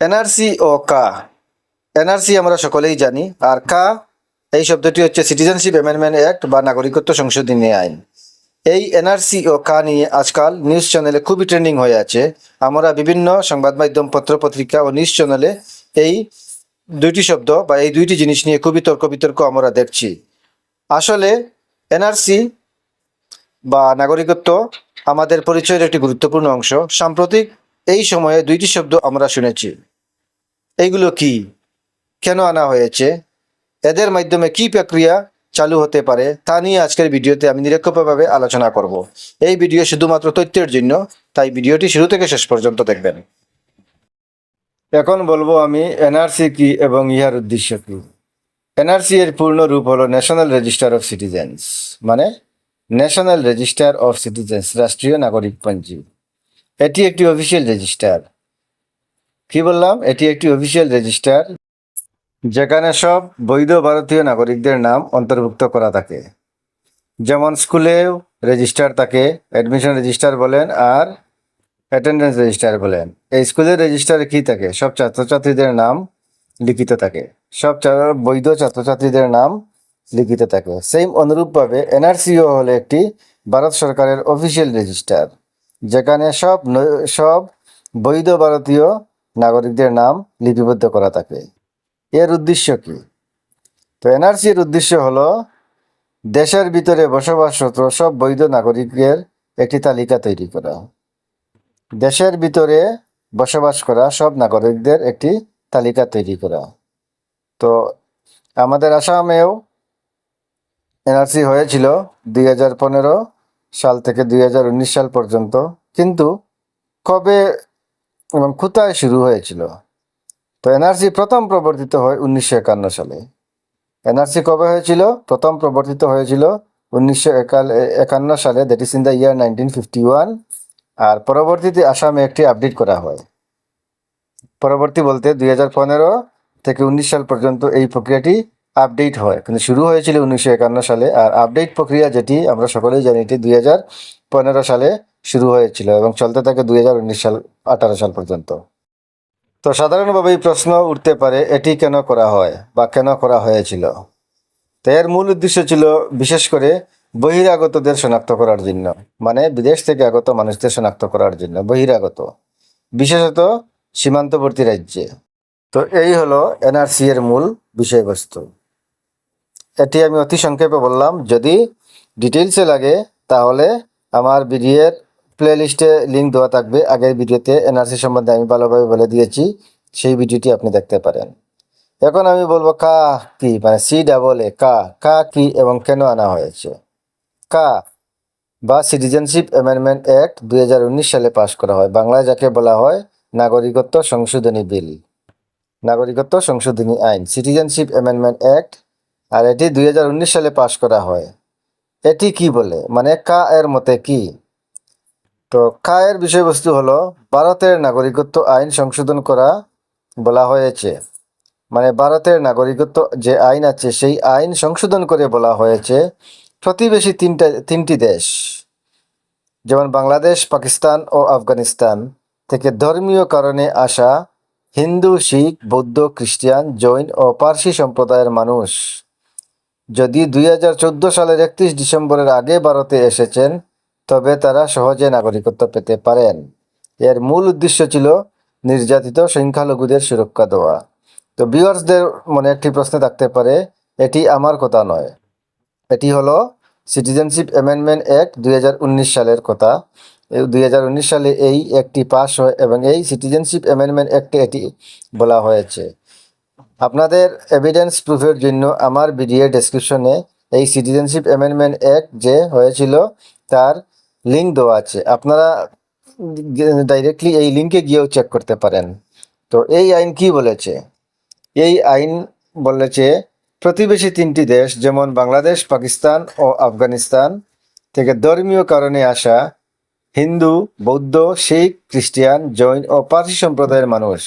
NRC ও কা। NRC আমরা সকলেই জানি। আর কা, এই শব্দটি হচ্ছে সিটিজেনশিপ অ্যামেন্ডমেন্ট অ্যাক্ট বা নাগরিকত্ব সংশোধনী আইন। এই এনআরসি ও কা নিয়ে আজকাল নিউজ চ্যানেলে খুবই ট্রেন্ডিং হয়ে আছে। আমরা বিভিন্ন সংবাদ মাধ্যম, পত্র, পত্রিকা ও নিউজ চ্যানেলে এই দুইটি শব্দ বা এই দুইটি জিনিস নিয়ে খুবই তর্ক বিতর্ক আমরা দেখছি। আসলে এনআরসি বা নাগরিকত্ব আমাদের পরিচয়ের একটি গুরুত্বপূর্ণ অংশ। সাম্প্রতিক এই সময়ে দুইটি শব্দ আমরা শুনেছি। এইগুলো কি? কেন আনা হয়েছে? এদের মাধ্যমে কি প্রক্রিয়া চালু হতে পারে? তা নিয়ে আজকের ভিডিওতে আমি নিরক্ষেপভাবে আলোচনা করব। এই ভিডিও শুধুমাত্র তথ্যের জন্য, তাই ভিডিওটি শুরু থেকে শেষ পর্যন্ত দেখবেন। এখন বলব আমি এনআরসি কি এবং ইহার উদ্দেশ্য কি? এনআরসি এর পূর্ণ রূপ হলো ন্যাশনাল রেজিস্টার অফ সিটিজেন্স মানে ন্যাশনাল রেজিস্টার অফ সিটিজেন্স রাষ্ট্রীয় নাগরিক পঞ্জি এটি একটি অফিসিয়াল রেজিস্টার কি বললাম? এটি একটি অফিসিয়াল রেজিস্টার যেখানে সব বৈধ ভারতীয় নাগরিকদের নাম অন্তর্ভুক্ত করা থাকে। যেমন স্কুলেও রেজিস্টার থাকে অ্যাডমিশন রেজিস্টার বলেন আর অ্যাটেন্ডেন্স রেজিস্টার বলেন। এই স্কুলের রেজিস্টারে কি থাকে? সব ছাত্রছাত্রীদের নাম লিখিত থাকে। সব বৈধ ছাত্রছাত্রীদের নাম লিখিত থাকে। সেম অনুরূপভাবে এনআরসিও হলো একটি ভারত সরকারের অফিসিয়াল রেজিস্টার যেখানে সব সব বৈধ ভারতীয় নাগরিকদের নাম লিপিবদ্ধ করা থাকে। এর উদ্দেশ্য কি? তো এনআরসি এর উদ্দেশ্য হলো, দেশের ভিতরে বসবাসরত সব বৈধ নাগরিকের একটি তালিকা তৈরি করা। দেশের ভিতরে বসবাস করা সব নাগরিকদের একটি তালিকা তৈরি করা। তো আমাদের আসামেও এনআরসি হয়েছিল দুই হাজার পনেরো সাল থেকে দুই হাজার উনিশ সাল পর্যন্ত। কিন্তু কবে এবং কোথায় শুরু হয়েছিল। তো এনআরসি প্রথম প্রবর্তিত হয় উনিশশো একান্ন সালে। এনআরসি কবে হয়েছিল? প্রথম প্রবর্তিত হয়েছিল উনিশশো একান্ন সালে that is in the year nineteen fifty one আর পরবর্তীতে আসামে একটি আপডেট করা হয়। পরবর্তী বলতে দুই হাজার পনেরো থেকে উনিশ সাল পর্যন্ত এই প্রক্রিয়াটি আপডেট হয়। কিন্তু শুরু হয়েছিল উনিশশো একান্ন সালে, আর আপডেট প্রক্রিয়া যেটি আমরা সকলেই জানি এটি দুই হাজার পনেরো সালে শুরু হয়েছিল এবং চলতে থাকে দুই হাজার উনিশ সাল, আঠারো সাল পর্যন্ত। তো সাধারণভাবে এই প্রশ্ন উঠতে পারে, এটি কেন করা হয় বা কেন করা হয়েছিল? তো এর মূল উদ্দেশ্য ছিল বিশেষ করে বহিরাগতদের শনাক্ত করার জন্য মানে বিদেশ থেকে আগত মানুষদের শনাক্ত করার জন্য, বহিরাগত, বিশেষত সীমান্তবর্তী রাজ্যে। তো এই হলো এনআরসি এর মূল বিষয়বস্তু। এটি আমি অতি সংক্ষেপে বললাম, যদি ডিটেলসে লাগে তাহলে আমার ভিডিওর প্লে লিস্টে লিঙ্ক দেওয়া থাকবে। আগের ভিডিওতে এনআরসি সম্বন্ধে আমি ভালোভাবে বলে দিয়েছি। সেই ভিডিওটি আপনি দেখতে পারেন। এখন আমি বলব কা কি মানে সি ডাবল এ কা কা কি এবং কেন আনা হয়েছে? কা বা সিটিজেনশিপ অ্যামেন্ডমেন্ট অ্যাক্ট দুই হাজার উনিশ সালে পাশ করা হয়। বাংলায় যাকে বলা হয় নাগরিকত্ব সংশোধনী বিল। নাগরিকত্ব সংশোধনী আইন সিটিজেনশিপ অ্যামেন্ডমেন্ট অ্যাক্ট আর এটি দুই হাজার উনিশ সালে পাশ করা হয়। এটি কি বলে? মানে কা এর মতে কি? তো এর বিষয়বস্তু হলো, ভারতের নাগরিকত্ব আইন সংশোধন করা বলা হয়েছে। মানে ভারতের নাগরিকত্ব যে আইন আছে, সেই আইন সংশোধন করে বলা হয়েছে প্রতিবেশী তিনটা, তিনটি দেশ। যেমন বাংলাদেশ, পাকিস্তান ও আফগানিস্তান থেকে ধর্মীয় কারণে আসা হিন্দু, শিখ, বৌদ্ধ, খ্রিস্টান, জৈন ও পার্সি সম্প্রদায়ের মানুষ। যদি দুই হাজার চোদ্দ সালের একত্রিশ ডিসেম্বরের আগে ভারতে এসেছেন তবে তারা সহজে নাগরিকত্ব পেতে পারেন। এর মূল উদ্দেশ্য ছিল নির্যাতিত সংখ্যালঘুদের সুরক্ষা দেওয়া। তো ভিউয়ার্সদের মনে একটি প্রশ্ন থাকতে পারে, এটি আমার কথা নয়। এটি হলো সিটিজেনশিপ অ্যামেন্ডমেন্ট অ্যাক্ট দুই হাজার উনিশ সালের কথা। দুই হাজার উনিশ সালে এই একটি পাস হয় এবং এই সিটিজেনশিপ অ্যামেন্ডমেন্ট অ্যাক্টে এটি বলা হয়েছে। আপনাদের এভিডেন্স প্রুফের জন্য আমার ভিডিও ডেসক্রিপশনে এই সিটিজেনশিপ অ্যামেন্ডমেন্ট অ্যাক্ট যে হয়েছিল, তার লিঙ্ক দেওয়া আছে। আপনারা ডাইরেক্টলি এই লিঙ্কে গিয়েও চেক করতে পারেন। তো এই আইন কি বলেছে? এই আইন বলেছে, প্রতিবেশী তিনটি দেশ, যেমন বাংলাদেশ, পাকিস্তান ও আফগানিস্তান, থেকে ধর্মীয় কারণে আসা হিন্দু, বৌদ্ধ, শিখ, খ্রিস্টান, জৈন ও পার্সি সম্প্রদায়ের মানুষ।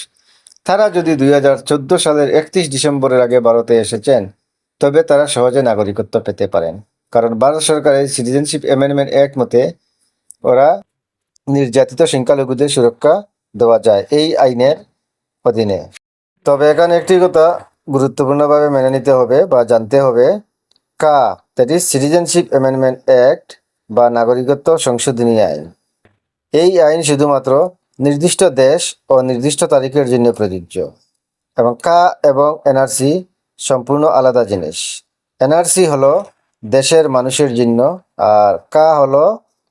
তারা যদি দুই হাজার চোদ্দ সালের একত্রিশ ডিসেম্বরের আগে ভারতে এসেছেন, তবে তারা সহজে নাগরিকত্ব পেতে পারেন। কারণ ভারত সরকারের সিটিজেনশিপ অ্যামেন্ডমেন্ট অ্যাক্ট মতে ওরা নির্যাতিত সংখ্যালঘুদের সুরক্ষা দেওয়া যায় এই আইনের অধীনে। তবে এখানে একটি কথা গুরুত্বপূর্ণভাবে মেনে নিতে হবে বা জানতে হবে, CAA that is citizenship amendment act বা নাগরিকত্ব সংশোধনী আইন। এই আইন শুধুমাত্র নির্দিষ্ট দেশ ও নির্দিষ্ট তারিখের জন্য প্রযোজ্য এবং কা এবং এনআরসি সম্পূর্ণ আলাদা জিনিস। এনআরসি হলো দেশের মানুষের জন্য আর কা হলো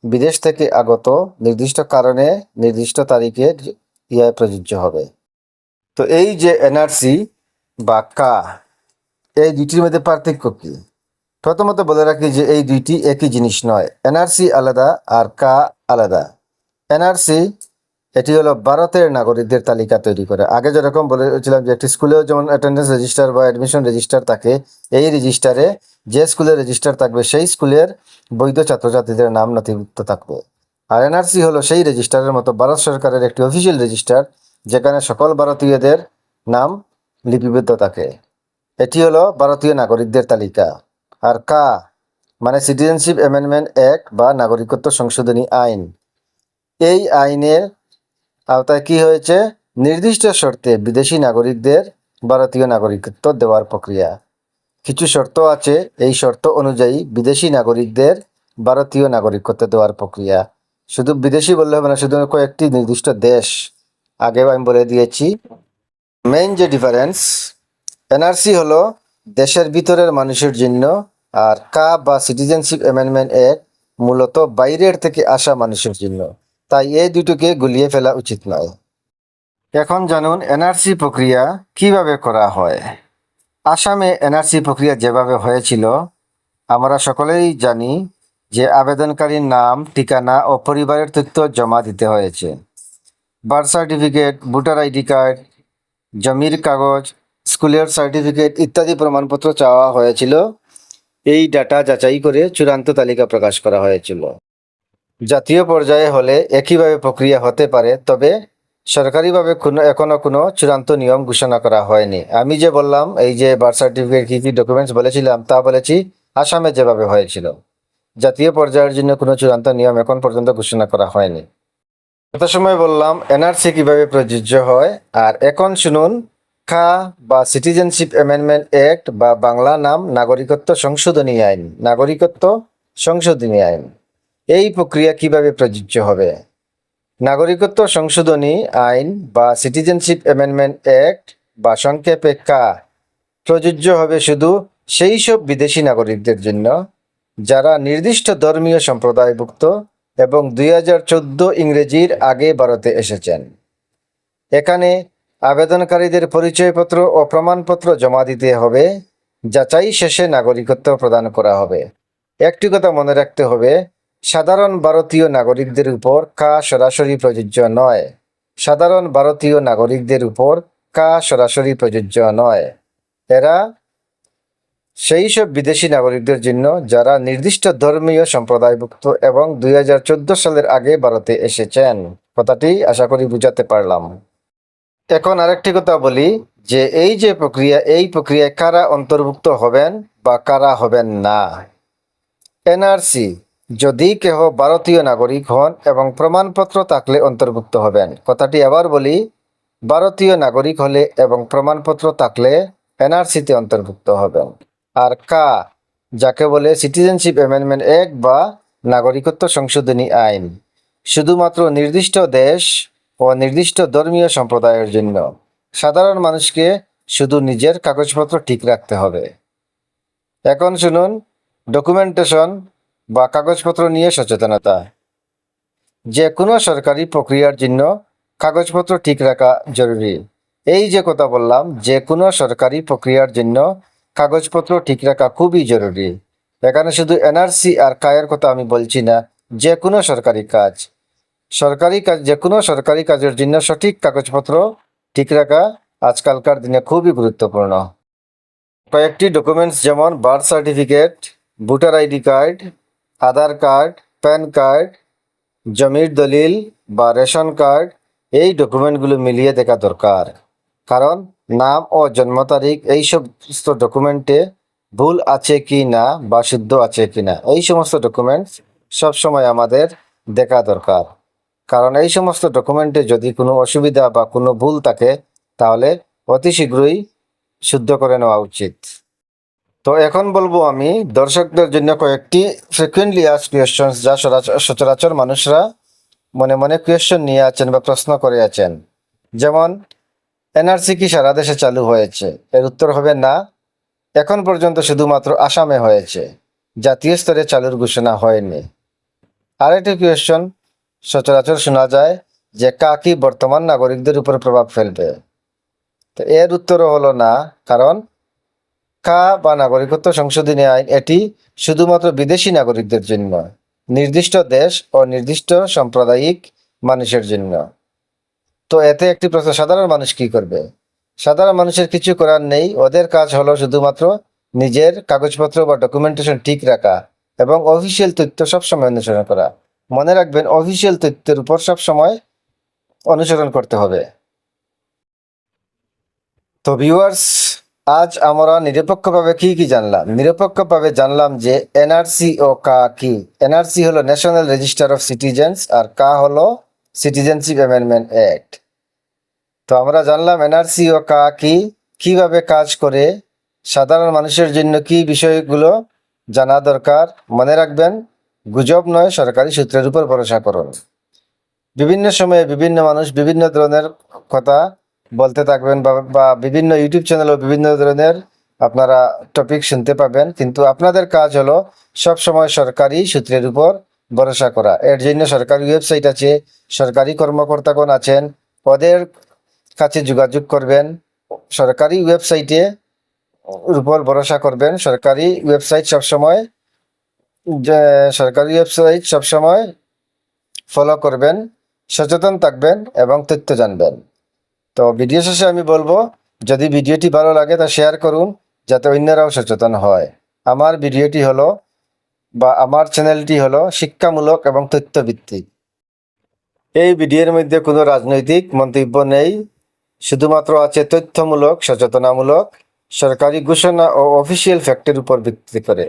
বিদেশ থেকে আগত, নির্দিষ্ট কারণে নির্দিষ্ট তারিখে ইয়ে প্রযোজ্য হবে। তো এই যে এনআরসি বা কা, এই দুইটির মধ্যে পার্থক্য কি? প্রথমত বলে রাখি যে এই দুইটি একই জিনিস নয়। এনআরসি আলাদা আর কা আলাদা। এনআরসি এটি হলো ভারতের নাগরিকদের তালিকা তৈরি করে। আগে যেরকম বলেছিলাম যে একটি স্কুলেও যেমন অ্যাটেন্ডেন্স রেজিস্টার বা অ্যাডমিশন রেজিস্টার থাকে, এই রেজিস্টারে যে স্কুলের রেজিস্টার থাকবে, সেই স্কুলের বৈধ ছাত্রছাত্রীদের নাম নথিভুক্ত থাকবে। আর এনআরসি হলো সেই রেজিস্টারের মতো ভারত সরকারের একটি অফিসিয়াল রেজিস্টার যেখানে সকল ভারতীয়দের নাম লিপিবদ্ধ থাকে। এটি হলো ভারতীয় নাগরিকদের তালিকা। আর কা মানে সিটিজেনশিপ অ্যামেন্ডমেন্ট অ্যাক্ট বা নাগরিকত্ব সংশোধনী আইন। এই আইনের আওতায় কি হয়েছে? নির্দিষ্ট শর্তে বিদেশি নাগরিকদের ভারতীয় নাগরিকত্ব দেওয়ার প্রক্রিয়া। কিছু শর্ত আছে। এই শর্ত অনুযায়ী বিদেশি নাগরিকদের ভারতীয় নাগরিকত্ব দেওয়ার প্রক্রিয়া। শুধু বিদেশি বললে হবে না, শুধু কয়েকটি নির্দিষ্ট দেশ। আগেও আমি বলে দিয়েছি। মেইন যে ডিফারেন্স এনআরসি হলো দেশের ভিতরের মানুষের জন্য আর কা বা সিটিজেনশিপ অ্যামেন্ডমেন্ট অ্যাক্ট মূলত বাইরের থেকে আসা মানুষের জন্য। তাই এই দুটোকে গুলিয়ে ফেলা উচিত নয়। এখন জানুন এনআরসি প্রক্রিয়া কীভাবে করা হয়। আসামে এনআরসি প্রক্রিয়া যেভাবে হয়েছিল, আমরা সকলেই জানি যে আবেদনকারীর নাম, ঠিকানা ও পরিবারের তথ্য জমা দিতে হয়েছে। Birth certificate, voter ID card, জমির কাগজ, স্কুলের সার্টিফিকেট ইত্যাদি প্রমাণপত্র চাওয়া হয়েছিল। এই ডাটা যাচাই করে চূড়ান্ত তালিকা প্রকাশ করা হয়েছিল। জাতীয় পর্যায়ে হলে একইভাবে প্রক্রিয়া হতে পারে, তবে সরকারিভাবে কোনো, এখনও কোনো চূড়ান্ত নিয়ম ঘোষণা করা হয়নি। আমি যে বললাম, এই যে বার্থ সার্টিফিকেট কী কী ডকুমেন্টস বলেছিলাম, তা বলেছি, আসামে যেভাবে হয়েছিল। জাতীয় পর্যায়ের জন্য কোনো চূড়ান্ত নিয়ম এখন পর্যন্ত ঘোষণা করা হয়নি। গত সময় বললাম, এনআরসি কীভাবে প্রযোজ্য হয়, আর এখন শুনুন, খা বা সিটিজেনশিপ অ্যামেন্ডমেন্ট অ্যাক্ট বা বাংলা নাম নাগরিকত্ব সংশোধনী আইন, নাগরিকত্ব সংশোধনী আইন। এই প্রক্রিয়া কীভাবে প্রযোজ্য হবে? নাগরিকত্ব সংশোধনী আইন বা সিটিজেনশিপ অ্যামেন্ডমেন্ট অ্যাক্ট বা সংক্ষেপে কা প্রযোজ্য হবে শুধু সেই সব বিদেশি নাগরিকদের জন্য, যারা নির্দিষ্ট ধর্মীয় সম্প্রদায়ভুক্ত এবং দুই হাজার চোদ্দ ইংরেজির আগে ভারতে এসেছেন। এখানে আবেদনকারীদের পরিচয়পত্র ও প্রমাণপত্র জমা দিতে হবে, যাচাই শেষে নাগরিকত্ব প্রদান করা হবে। একটি কথা মনে রাখতে হবে সাধারণ ভারতীয় নাগরিকদের উপর কা সরাসরি প্রযোজ্য নয়। সাধারণ ভারতীয় নাগরিকদের উপর কা সরাসরি প্রযোজ্য নয়। এরা সেই সব বিদেশি নাগরিকদের জন্য যারা নির্দিষ্ট ধর্মীয় সম্প্রদায়ভুক্ত এবং দুই হাজার চোদ্দ সালের আগে ভারতে এসেছেন। কথাটি আশা করি বুঝাতে পারলাম। এখন আরেকটি কথা বলি যে এই যে প্রক্রিয়া, এই প্রক্রিয়ায় কারা অন্তর্ভুক্ত হবেন বা কারা হবেন না? এনআরসি যদি কেহ ভারতীয় নাগরিক হন এবং প্রমাণপত্র থাকলে অন্তর্ভুক্ত হবেন। কথাটি আবার বলি, ভারতীয় নাগরিক হলে এবং প্রমাণপত্র থাকলে এনআরসিতে অন্তর্ভুক্ত হবেন। আর কা, যাকে বলে সিটিজেনশিপ অ্যামেন্ডমেন্ট অ্যাক্ট বা নাগরিকত্ব সংশোধনী আইন, শুধুমাত্র নির্দিষ্ট দেশ ও নির্দিষ্ট ধর্মীয় সম্প্রদায়ের জন্য। সাধারণ মানুষকে শুধু নিজের কাগজপত্র ঠিক রাখতে হবে। এখন শুনুন ডকুমেন্টেশন বা কাগজপত্র নিয়ে সচেতনতা। যে কোনো সরকারি প্রক্রিয়ার জন্য কাগজপত্র ঠিক রাখা জরুরি। এই যে কথা বললাম যে কোনো সরকারি প্রক্রিয়ার জন্য কাগজপত্র ঠিক রাখা খুবই জরুরি। এখানে শুধু এনআরসি আর কায়ের কথা আমি বলছি না যে কোনো সরকারি কাজ। সরকারি কাজ যে কোনো সরকারি কাজের জন্য সঠিক কাগজপত্র ঠিক রাখা আজকালকার দিনে খুবই গুরুত্বপূর্ণ। কয়েকটি ডকুমেন্টস যেমন birth certificate voter ID card Aadhaar card, PAN card, জমির দলিল বা রেশন কার্ড এই ডকুমেন্টগুলো মিলিয়ে দেখা দরকার। কারণ নাম ও জন্ম তারিখ এই সমস্ত ডকুমেন্টে ভুল আছে কি না বা শুদ্ধ আছে কি না, এই সমস্ত ডকুমেন্টস সবসময় আমাদের দেখা দরকার। কারণ এই সমস্ত ডকুমেন্টে যদি কোনো অসুবিধা বা কোনো ভুল থাকে, তাহলে অতি শীঘ্রই শুদ্ধ করে নেওয়া উচিত। তো এখন বলব আমি, দর্শকদের জন্য কয়েকটি ফ্রিকুয়েন্টলি আস কোয়েশ্চন যা সচরাচর মানুষরা মনে মনে কোয়েশ্চন নিয়ে আছেন বা প্রশ্ন করে আছেন। যেমন এনআরসি কি সারা দেশে চালু হয়েছে? এর উত্তর হবে না। এখন পর্যন্ত শুধুমাত্র আসামে হয়েছে। জাতীয় স্তরে চালুর ঘোষণা হয়নি। আরেকটি কোয়েশ্চন সচরাচর শোনা যায় যে, কাকি বর্তমান নাগরিকদের উপর প্রভাব ফেলবে? তো এর উত্তরও হলো না, কারণ কা বা নাগরিকত্ব সংশোধনী আইন এটি শুধুমাত্র বিদেশি নাগরিকদের জন্য, নির্দিষ্ট দেশ ও নির্দিষ্ট সাম্প্রদায়িক মানুষের জন্য। তো এতে একটি প্রশ্ন, সাধারণ মানুষ কি করবে? সাধারণ মানুষের কিছু করার নেই, ওদের কাজ হলো শুধুমাত্র নিজের কাগজপত্র বা ডকুমেন্টেশন ঠিক রাখা এবং অফিসিয়াল তথ্য সবসময় অনুসরণ করা। মনে রাখবেন অফিসিয়াল তথ্যের উপর সবসময় অনুসরণ করতে হবে। তো ভিউয়ার্স আজ আমরা নিরপেক্ষভাবে কি কি জানলাম? নিরপেক্ষভাবে জানলাম যে এনআরসি ও কা? কি এনআরসি হলো ন্যাশনাল রেজিস্টার অফ সিটিজেন্স আর কা হলো সিটিজেনশিপ অ্যামেন্ডমেন্ট অ্যাক্ট তো আমরা জানলাম এনআরসি ও কা কি? কীভাবে কাজ করে? সাধারণ মানুষের জন্য কি বিষয়গুলো জানা দরকার? মনে রাখবেন, গুজব নয়, সরকারি সূত্রের উপর ভরসা করুন। বিভিন্ন সময়ে বিভিন্ন মানুষ বিভিন্ন ধরনের কথা বলতে থাকবেন বা বিভিন্ন ইউটিউব চ্যানেলেও বিভিন্ন ধরনের আপনারা টপিক শুনতে পাবেন। কিন্তু আপনাদের কাজ হলো সব সময় সরকারি সূত্রের উপর ভরসা করা। এর জন্য সরকারি ওয়েবসাইট আছে, সরকারি কর্মকর্তাগণ আছেন ওদের কাছে যোগাযোগ করবেন, সরকারি ওয়েবসাইটে উপর ভরসা করবেন। সরকারি ওয়েবসাইট সবসময় সরকারি ওয়েবসাইট সবসময় ফলো করবেন, সচেতন থাকবেন এবং তথ্য জানবেন। তো ভিডিও শেষে আমি বলব, যদি ভিডিওটি ভালো লাগে তা শেয়ার করুন, যাতে অন্যরাও সচেতন হয়। আমার ভিডিওটি হলো বা আমার চ্যানেলটি হলো শিক্ষামূলক এবং তথ্যভিত্তিক। এই ভিডিওর মধ্যে কোনো রাজনৈতিক মন্তব্য নেই, শুধুমাত্র আছে তথ্যমূলক, সচেতনামূলক, সরকারি ঘোষণা ও অফিসিয়াল ফ্যাক্টের উপর ভিত্তি করে।